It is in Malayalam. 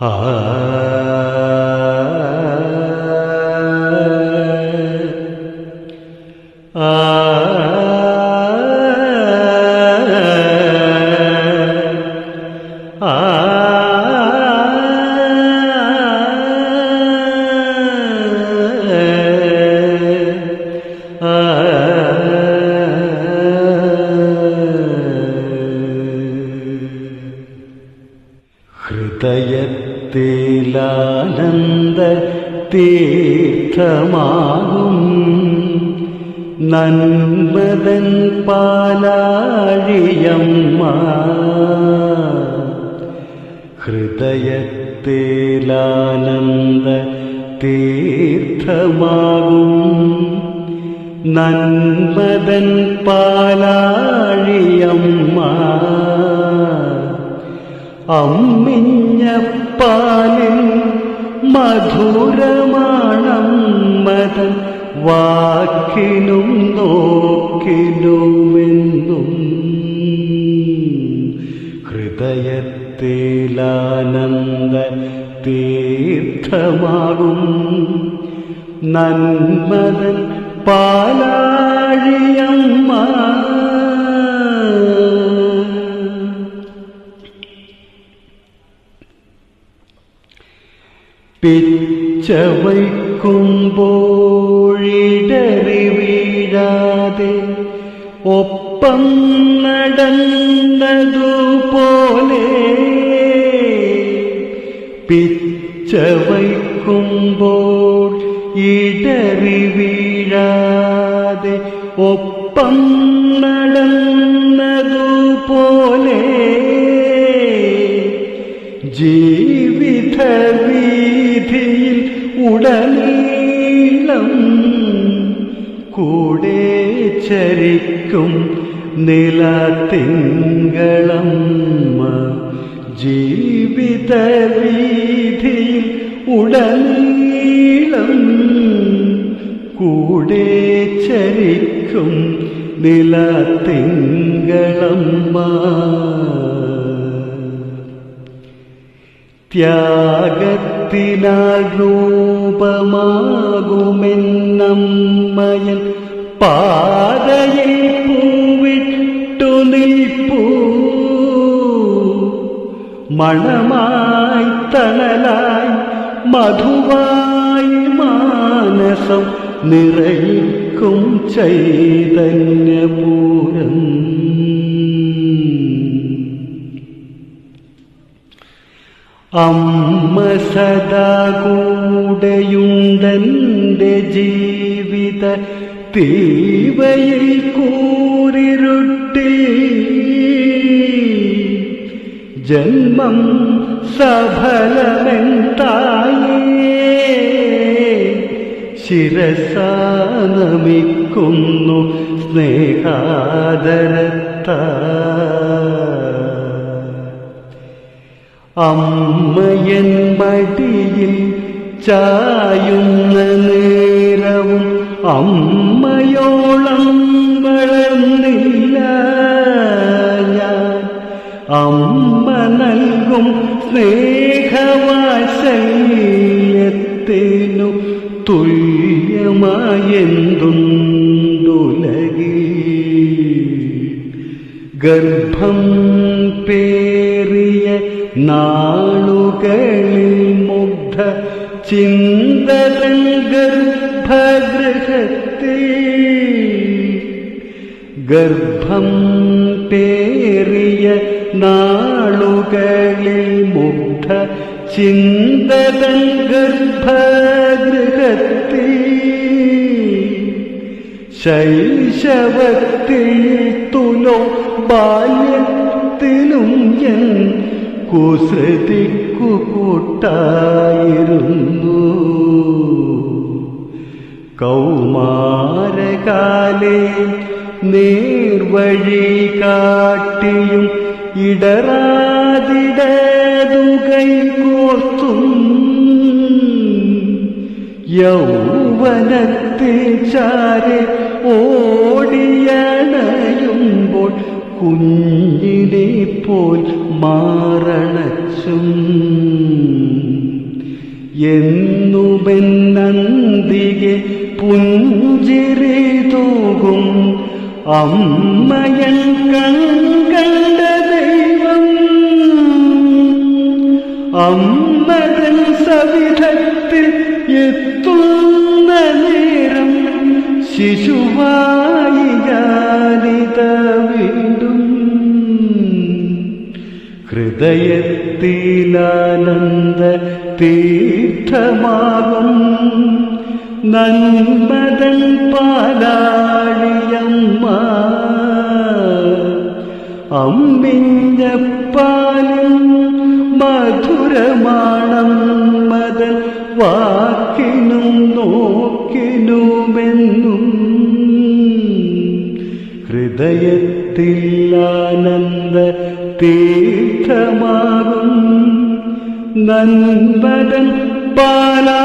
ആ ആ ഹൃദയത്തിലാനന്ദ തീർത്ഥമാകും. നന്മതൻ പാലാഴിയമ്മ. ഹൃദയത്തിലാനന്ദ തീർത്ഥമാകും. നന്മതൻ പാലാഴിയമ്മ. അമ്മിഞ്ഞപ്പാലിൽ മധുരമാണം മതൻ വാക്കിനും നോക്കിനുമെന്നും ഹൃദയത്തിലാനന്ദ തീർത്ഥമാകും നന്മതൻ പാലാഴിയമ്മ പിച്ചവയ്ക്കുമ്പോഴിടറി വീഴാതെ ഒപ്പം നടന്നതുപോലെ പിച്ചവയ്ക്കുമ്പോൾ ഇടറി വീഴാതെ ഒപ്പം നടന്നതുപോലെ ജീവിത ഉടനീളം കൂടെ ചരിക്കും നിലത്തിങ്കളമ്മ. ജീവിത വീതിയിൽ ഉടനീളം കൂടെ ചരിക്കും നിലത്തിങ്കളമ്മ. ത്യാഗത്തിനാൽ രൂപമാകുമെന്നമ്മയൻ പാതയിൽ പൂവിട്ടു നിൽപ്പൂ. മണമായി തണലായി മധുവായി മാനസം നിറയിക്കും ചൈതന്യപൂരം അമ്മ സദാ കൂടെയുണ്ടെന്റെ ജീവിത തീവയിൽ കൂറിരുട്ടി. ജന്മം സഫലമെന്തായേ? ശിരസാനമിക്കുന്നു സ്നേഹാദരത്ത അമ്മയൻ മടിയിൽ ചായുന്ന നേരവും അമ്മയോളം വളർന്നില്ല ഞാൻ. അമ്മ നൽകും സ്നേഹവാത്സല്യത്തിനു തുല്യമായെന്തുണ്ടുലകിൽ. ഗർഭം പേറിയ നാളുകളിൽ മുഗ്ധ ചിന്തതൻ ഗർഭഗൃഹത്തിൽ. ഗർഭം പേറിയ നാളുകളിൽ മുഗ്ധ ചിന്തതൻ ഗർഭഗൃഹത്തിൽ. ശൈശവത്തിൽ തുലോ ബാല്യത്തിലും എൻ കുസൃതിക്കു കൂട്ടായിരുന്നു. കൗമാരകാലേ നേർവഴി കാട്ടിയും ഇടറാതിടതുകൈ കോർത്തും. യൗവനത്തിൽ ചാരെ ഓടിയണയുമ്പോൾ കുഞ്ഞിനെ പോൽ മാറണച്ചും. എന്നുമെന്നന്തികെ പുഞ്ചിരി തൂകും അമ്മയൻ കണ്ട ദൈവം. അമ്മതൻ സവിധത്തിൽ എത്തുന്ന നേരം ശിശുവായി ഞാനിത. ഹൃദയത്തിലാനന്ദ തീർത്ഥമാകും നന്മതൻ പാലാഴിയമ്മ അമ്മിഞ്ഞപ്പാലും മധുരമാണം മതൻ വാക്കിനും നോക്കിനുമെന്നും. ഹൃദയത്തിൽ ആനന്ദ തീർത്ഥമാകും നന്മതൻ പാലാ